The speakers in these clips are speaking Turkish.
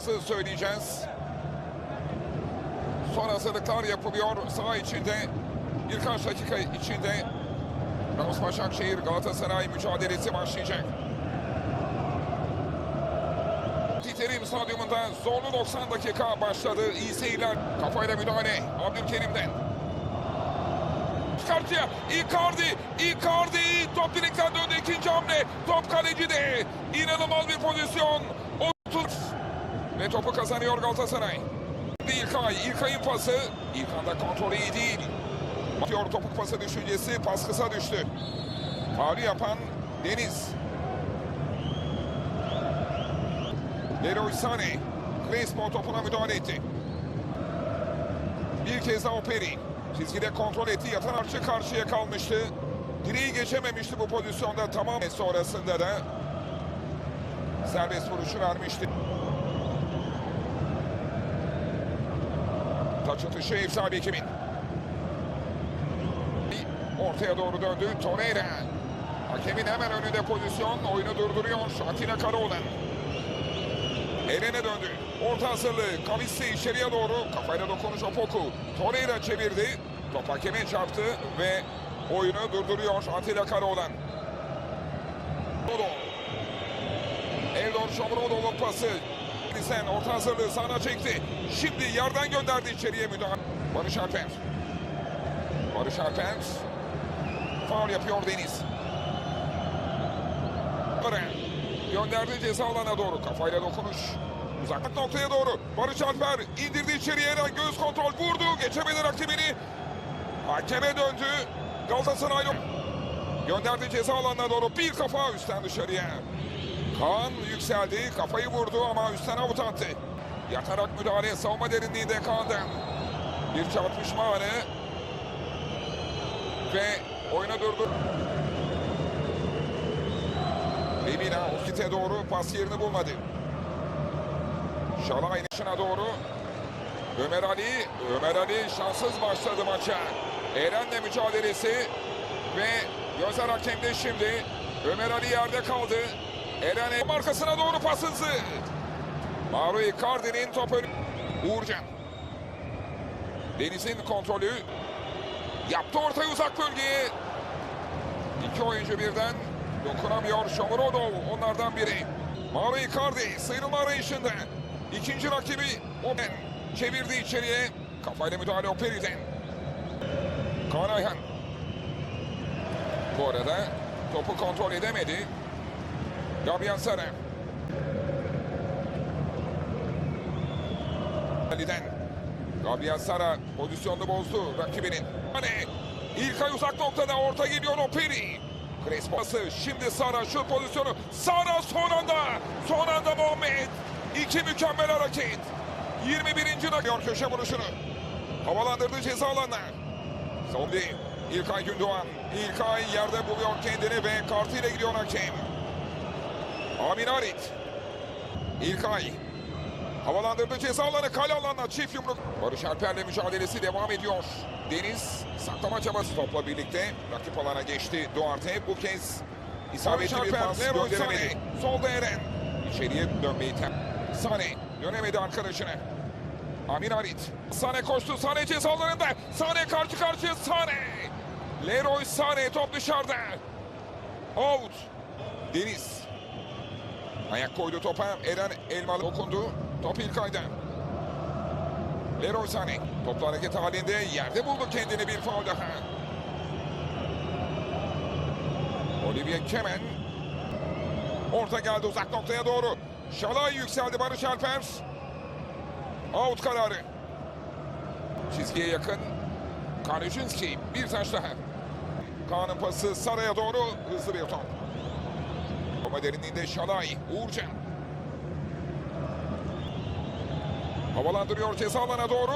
Söyleyeceğiz? Son hazırlıklar yapılıyor saha içinde. Birkaç dakika içinde Rams Başakşehir Galatasaray mücadelesi başlayacak. Terim Stadyumunda zorlu 90 dakika başladı. İyi seyirler. Kafayla müdahale Abdülkerim'den. Karşıya Icardi, Icardi top direkten döndü ikinci hamle. Top kalecide. İnanılmaz bir pozisyon. 30 ve topu kazanıyor Galatasaray. Şimdi İlkay, İlkay'ın pası. İlkan da kontrolü iyi değil. Atıyor topuk pası düşüncesi, pas kısa düştü. Faulü yapan Deniz. Leroy Sané. Crespo topuna müdahale etti. Bir kez daha Operi. Çizgide kontrol etti. Yatan arçı karşıya kalmıştı. Direği geçememişti bu pozisyonda. Tamam sonrasında da serbest vuruşu vermişti. Taç atışı ev sahibi kimin? Ortaya doğru döndü. Torreira. Hakemin hemen önünde pozisyon. Oyunu durduruyor. Atilla Karaoğlan. Eren'e döndü. Orta hazırlığı. Kavissi içeriye doğru. Kafayla dokunuş Opoku. Torreira çevirdi. Top hakeme çarptı ve oyunu durduruyor Atilla Karaoğlan. Dodo. Eldor Şomurodov'un pası. Sen orta hazırlığı sana çekti. Şimdi yerden gönderdi içeriye müdahale. Barış Alper. Barış Alper. Faul yapıyor Deniz. Eren. Gönderdi ceza alana doğru. Kafayla dokunuş. Uzaklık noktaya doğru. Barış Alper indirdi içeriye. Göz kontrol vurdu. Geçemedi rakibini. Hakeme döndü. Galatasaraylı gönderdi ceza alanına doğru. Bir kafa üstten dışarıya. Kaan yükseldi. Kafayı vurdu ama üstten avut attı. Yatarak müdahale savunma derinliğinde Kaan'dan. Bir çarpışma anı. Ve oyuna durdu. Lemina Ofit'e doğru pas yerini bulmadı. Şalay dışına doğru. Ömer Ali, Ömer Ali şanssız başladı maça. Eren'le mücadelesi ve Gözler hakemde şimdi. Ömer Ali yerde kaldı. Eren markasına doğru pas hızı. Mauro Icardi'nin top. Uğurcan. Deniz'in kontrolü. Yaptı ortayı uzak bölgeye. İki oyuncu birden dokunamıyor. Shomurodov onlardan biri. Mauro Icardi sıyrılma arayışında. İkinci rakibi Oben çevirdi içeriye. Kafayla müdahale Operi'den. Kaan. Bu arada topu kontrol edemedi. Gabriel Sara. Ali'den. Gabriel Sara pozisyonunu bozdu rakibinin. Hani İlkay uzak noktada orta geliyor Operi. Crespo'sı şimdi Sara şu pozisyonu. Sara son anda. Son anda Muhammed. İki mükemmel hareket. 21. dakika köşe vuruşunu. Havalandırdı ceza alanına. Zombi. İlkay Gündoğan. İlkay yerde buluyor kendini ve kartıyla gidiyor hakem. Amin Harit. İlkay. Havalandırdı ceza alanı kale alanına çift yumruk. Barış Alper'le mücadelesi devam ediyor. Deniz saklama çabası topla birlikte rakip alana geçti. Duarte bu kez isabetli bir pas gönderemedi. Solda Eren. İçeriye dönmeyi tem. Sane dönemedi arkadaşına. Amin Harit. Sane koştu. Sane ceza alanında. Sane karşı karşıya Sane. Leroy Sane top dışarıda. Out. Deniz. Ayak koydu topa. Eren Elmalı dokundu. Top İlkay'dan. Leroy Sané. Toplu hareket halinde yerde buldu kendini bir faul daha. Olivier Kemen. Orta geldi uzak noktaya doğru. Şalay yükseldi Barış Alper. Out kararı. Çizgiye yakın. Karajinski bir taş daha. Kaan'ın pası Sara'ya doğru hızlı bir top. Ama derinliğinde Şalay, Uğurcan. Havalandırıyor ceza alana doğru.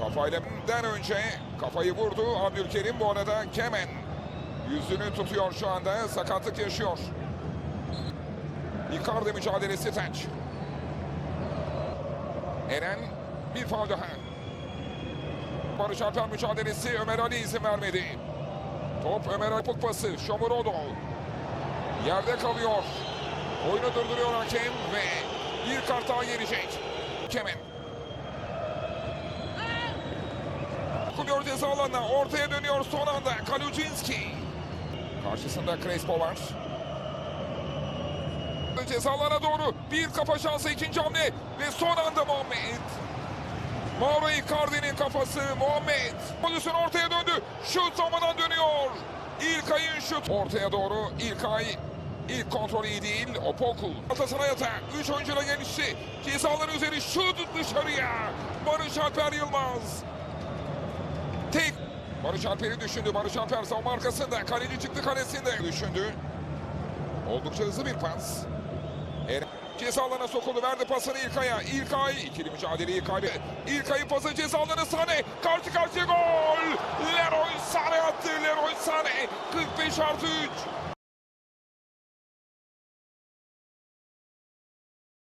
Kafayla den önce kafayı vurdu. Abdülkerim bu arada Kemen. Yüzünü tutuyor şu anda. Sakatlık yaşıyor. Icardi mücadelesi Tenç. Eren bir faul daha. Barış Alper mücadelesi Ömer Ali izin vermedi. Top Ömer Ali pası. Shomurodov. Yerde kalıyor. Oyunu durduruyor hakem ve Bir kart daha gelecek. Kemen. Kuruyor ceza alanına. Ortaya dönüyor son anda. Kalucinski. Karşısında Crespo var. Cezalara doğru bir kafa şansı ikinci hamle ve son anda Muhammed. Mauro Icardi'nin kafası Muhammed. Pozisyon ortaya döndü. Şut zamandan dönüyor. İlkay'ın şut. Ortaya doğru İlkay. İlk kontrol iyi değil. Opokul. Galatasaray atağı. Üç oyuncuyla gelişti. Cezaların üzeri şut dışarıya. Barış Alper Yılmaz. Tek. Barış Alper'i düşündü. Barış Alper savunma arkasında. Kaleci çıktı kalesinde. Düşündü. Oldukça hızlı bir pas. Er ceza sokuldu. Verdi pasını İlkay'a. İlkay ikili mücadeleyi kaybetti. İlkay'ın pası ceza alanı Sane. Karşı karşıya gol. Leroy Sane attı. Leroy Sane. 45 artı 3.